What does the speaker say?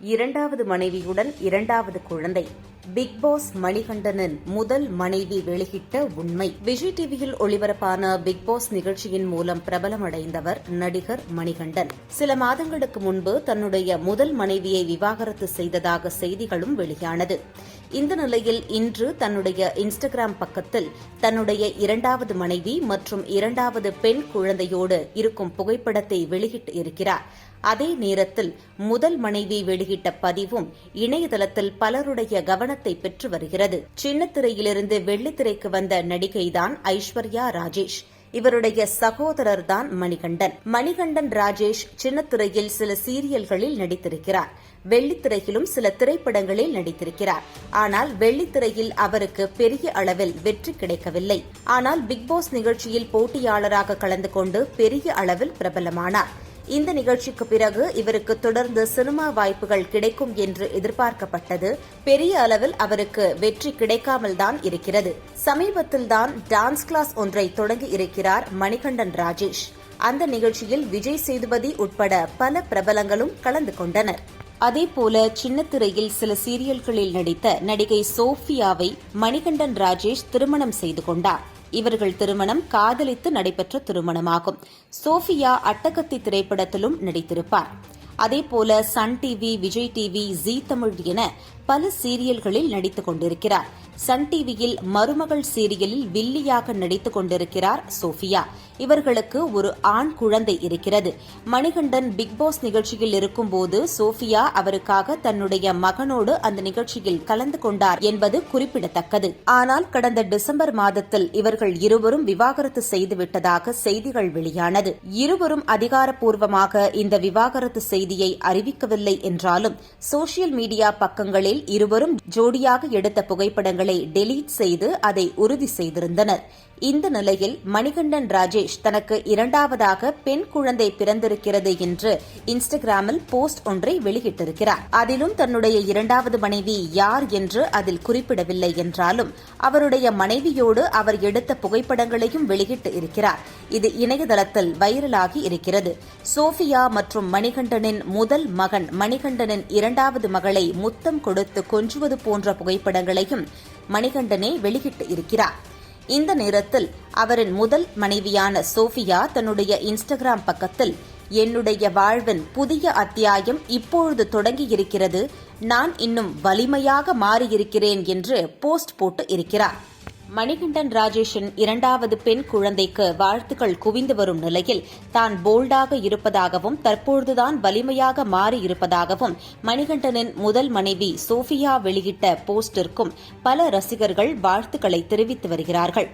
இரண்டாவது மனைவியுடன் இரண்டாவது குழந்தை. பிக் பாஸ் மணிகண்டனின் முதல் மனைவி வெளியிட்ட உண்மை. விஜய் டிவியில் ஒளிபரப்பான பிக் பாஸ் நிகழ்ச்சியின் மூலம் பிரபலமடைந்தவர் நடிகர் மணிகண்டன். சில மாதங்களுக்கு முன்பு தன்னுடைய முதல் மனைவியை விவாகரத்து செய்ததாக செய்திகளும் வெளியானது. இந்த நிலையில் இன்று தன்னுடைய இன்ஸ்டாகிராம் பக்கத்தில் தன்னுடைய இரண்டாவது மனைவி மற்றும் இரண்டாவது பெண் குழந்தையோடு இருக்கும் புகைப்படத்தை வெளியிட்டு இருக்கிறார். அதே நேரத்தில் முதல் மனைவி வெளியிட்ட பதிவும் இணையதளத்தில் பலருடைய கவனத்தை பெற்று வருகிறது. சின்னத்திரையிலிருந்து வெள்ளித்திரைக்கு வந்த நடிகைதான் ஐஸ்வர்யா ராஜேஷ். இவருடைய சகோதரர் தான் மணிகண்டன். மணிகண்டன் ராஜேஷ் சின்னத்திரையில் சில சீரியல்களில் நடித்திருக்கிறார். வெள்ளித்திரையிலும் சில திரைப்படங்களில் நடித்திருக்கிறார். ஆனால் வெள்ளித்திரையில் அவருக்கு பெரிய அளவில் வெற்றி கிடைக்கவில்லை. ஆனால் பிக்பாஸ் நிகழ்ச்சியில் போட்டியாளராக கலந்து கொண்டு பெரிய அளவில் பிரபலமானார். இந்த நிகழ்ச்சிக்கு பிறகு இவருக்கு தொடர்ந்து சினிமா வாய்ப்புகள் கிடைக்கும் என்று எதிர்பார்க்கப்பட்டது. பெரிய அளவில் அவருக்கு வெற்றி கிடைக்காமல் தான் இருக்கிறது. சமீபத்தில் தான் டான்ஸ் கிளாஸ் ஒன்றை தொடங்கி இருக்கிறார் மணிகண்டன் ராஜேஷ். அந்த நிகழ்ச்சியில் விஜய் சேதுபதி உட்பட பல பிரபலங்களும் கலந்து கொண்டனர். அதேபோல சின்னத்திரையில் சில சீரியல்களில் நடித்த நடிகை சோஃபியாவை மணிகண்டன் ராஜேஷ் திருமணம் செய்து கொண்டார். இவர்கள் திருமணம் காதலித்து நடைபெற்ற திருமணமாகும். சோஃபியா அட்டகத்தி திரைப்படத்திலும் நடித்திருப்பார். அதேபோல Sun TV Vijay TV Zee Tamil என பல சீரியல்களில் நடித்துக் கொண்டிருக்கிறார். சன் டிவியில் மருமகள் சீரியலில் வில்லியாக நடித்துக் கொண்டிருக்கிறார் சோஃபியா. இவர்களுக்கு ஒரு ஆண் குழந்தை இருக்கிறது. மணிகண்டன் பிக்பாஸ் நிகழ்ச்சியில் இருக்கும்போது சோஃபியா அவருக்காக தன்னுடைய மகனோடு அந்த நிகழ்ச்சியில் கலந்து கொண்டார் என்பது குறிப்பிடத்தக்கது. ஆனால் கடந்த டிசம்பர் மாதத்தில் இவர்கள் இருவரும் விவாகரத்து செய்துவிட்டதாக செய்திகள் வெளியானது. இருவரும் அதிகாரப்பூர்வமாக இந்த விவாகரத்து செய்தியை அறிவிக்கவில்லை என்றாலும் சோசியல் மீடியா பக்கங்களில் இருவரும் ஜோடியாக எடுத்த புகைப்படங்களை டெலீட் செய்து அதை உறுதி செய்திருந்தனர். இந்த நிலையில் மணிகண்டன் ராஜேஷ் தனக்கு இரண்டாவதாக பெண் குழந்தை பிறந்திருக்கிறது என்று இன்ஸ்டாகிராமில் போஸ்ட் ஒன்றை வெளியிட்டிருக்கிறார். அதிலும் தன்னுடைய இரண்டாவது மனைவி யார் என்று அதில் குறிப்பிடவில்லை என்றாலும் அவருடைய மனைவியோடு அவர் எடுத்த புகைப்படங்களையும் வெளியிட்டு இருக்கிறார். இது இணையதளத்தில் வைரலாகி இருக்கிறது. சோஃபியா மற்றும் மணிகண்டனின் முதல் மகன் மணிகண்டனின் இரண்டாவது மகளை முத்தம் கொடுத்து கொஞ்சுவது போன்ற புகைப்படங்களையும் மணிகண்டனே வெளியிட்டு இருக்கிறார். இந்த நேரத்தில் அவரின் முதல் மனைவியான சோஃபியா தன்னுடைய இன்ஸ்டாகிராம் பக்கத்தில் என்னுடைய வாழ்வின் புதிய அத்தியாயம் இப்பொழுது தொடங்கியிருக்கிறது. நான் இன்னும் வலிமையாக மாறியிருக்கிறேன் என்று போஸ்ட் போட்டு இருக்கிறார். மணிகண்டன் ராஜேஷின் இரண்டாவது பெண் குழந்தைக்கு வாழ்த்துக்கள் குவிந்து வரும் நிலையில் தான் போல்டாக இருப்பதாகவும் தற்பொழுதுதான் வலிமையாக மாறியிருப்பதாகவும் மணிகண்டனின் முதல் மனைவி சோஃபியா வெளியிட்ட போஸ்டிற்கும் பல ரசிகர்கள் வாழ்த்துக்களை தெரிவித்து வருகிறார்கள்.